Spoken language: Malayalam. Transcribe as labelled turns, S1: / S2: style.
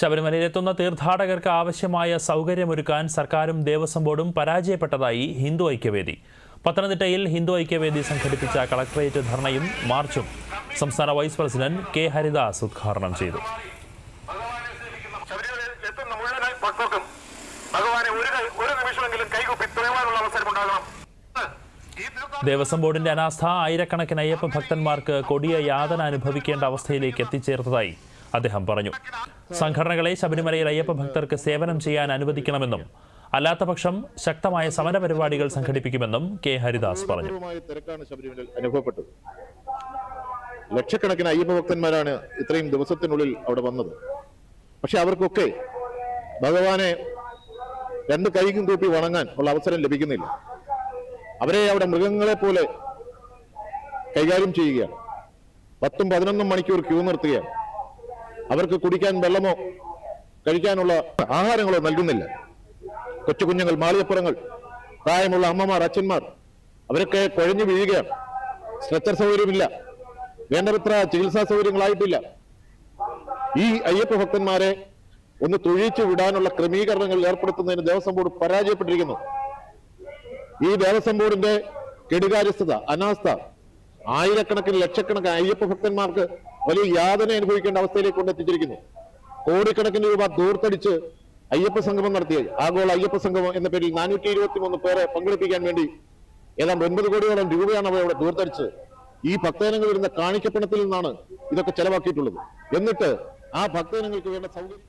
S1: ശബരിമലയിലെത്തുന്ന തീർത്ഥാടകർക്ക് ആവശ്യമായ സൗകര്യമൊരുക്കാൻ സർക്കാരും ദേവസ്വം ബോർഡും പരാജയപ്പെട്ടതായി ഹിന്ദു ഐക്യവേദി. പത്തനംതിട്ടയിൽ ഹിന്ദു ഐക്യവേദി സംഘടിപ്പിച്ച കളക്ടറേറ്റ് ധർണയും മാർച്ചും സംസ്ഥാന വൈസ് പ്രസിഡന്റ് കെ ഹരിദാസ് ഉദ്ഘാടനം ചെയ്തു. ദേവസ്വം ബോർഡിന്റെ അനാസ്ഥ ആയിരക്കണക്കിന് അയ്യപ്പ ഭക്തന്മാർക്ക് കൊടിയ യാതന അനുഭവിക്കേണ്ട അവസ്ഥയിലേക്ക് എത്തിച്ചേർത്തതായി അദ്ദേഹം പറഞ്ഞു. സംഘടനകളെ ശബരിമലയിൽ അയ്യപ്പ ഭക്തർക്ക് സേവനം ചെയ്യാൻ അനുവദിക്കണമെന്നും അല്ലാത്തപക്ഷം ശക്തമായ സമരപരിപാടികൾ സംഘടിപ്പിക്കുമെന്നും കെ. ഹരിദാസ് പറഞ്ഞു.
S2: അനുഭവപ്പെട്ടത്. ലക്ഷക്കണക്കിന് അയ്യപ്പ ഭക്തന്മാരാണ് ഇത്രയും ദിവസത്തിനുള്ളിൽ അവിടെ വന്നത്. പക്ഷെ അവർക്കൊക്കെ ഭഗവാനെ രണ്ട് കൈക്കും കൂപ്പി വണങ്ങാൻ ഉള്ള അവസരം ലഭിക്കുന്നില്ല. അവരെ അവിടെ മൃഗങ്ങളെ പോലെ കൈകാര്യം ചെയ്യുകയാണ്. പത്തും പതിനൊന്നും മണിക്കൂർ ക്യൂ നിർത്തുകയാണ്. അവർക്ക് കുടിക്കാൻ വെള്ളമോ കഴിക്കാനുള്ള ആഹാരങ്ങളോ നൽകുന്നില്ല. കൊച്ചു കുഞ്ഞുങ്ങൾ മാളിയപ്പുറങ്ങൾ പ്രായമുള്ള അമ്മമാർ അച്ഛന്മാർ അവരൊക്കെ കുഴഞ്ഞു വീഴുകയാണ്. സ്ട്രെച്ചർ സൗകര്യമില്ല. വേണ്ടത്ര ചികിത്സാ സൗകര്യങ്ങളായിട്ടില്ല. ഈ അയ്യപ്പ ഭക്തന്മാരെ ഒന്ന് തൊഴിച്ചു വിടാനുള്ള ക്രമീകരണങ്ങൾ ഏർപ്പെടുത്തുന്നതിന് ദേവസ്വം ബോർഡ് പരാജയപ്പെട്ടിരിക്കുന്നു. ഈ ദേവസ്വം ബോർഡിന്റെ കെടുകാര്യസ്ഥത അനാസ്ഥ ആയിരക്കണക്കിന് ലക്ഷക്കണക്കിന് അയ്യപ്പ ഭക്തന്മാർക്ക് വലിയ യാതന അനുഭവിക്കേണ്ട അവസ്ഥയിലേക്ക് കൊണ്ടെത്തിച്ചിരിക്കുന്നു കോടിക്കണക്കിന് രൂപ ദൂർത്തടിച്ച് അയ്യപ്പ സംഗമം നടത്തിയ ആഗോള അയ്യപ്പ സംഗമം എന്ന പേരിൽ നാനൂറ്റി ഇരുപത്തി മൂന്ന് പേരെ പങ്കെടുപ്പിക്കാൻ വേണ്ടി ഏതാണ്ട് ഒൻപത് കോടിയോളം രൂപയാണ് അവർ അവിടെ ദൂർത്തടിച്ച് ഈ ഭക്തജനങ്ങൾ വരുന്ന കാണിക്കപ്പണത്തിൽ നിന്നാണ് ഇതൊക്കെ ചെലവാക്കിയിട്ടുള്ളത്. എന്നിട്ട് ആ ഭക്തജനങ്ങൾക്ക് വേണ്ട സൗകര്യം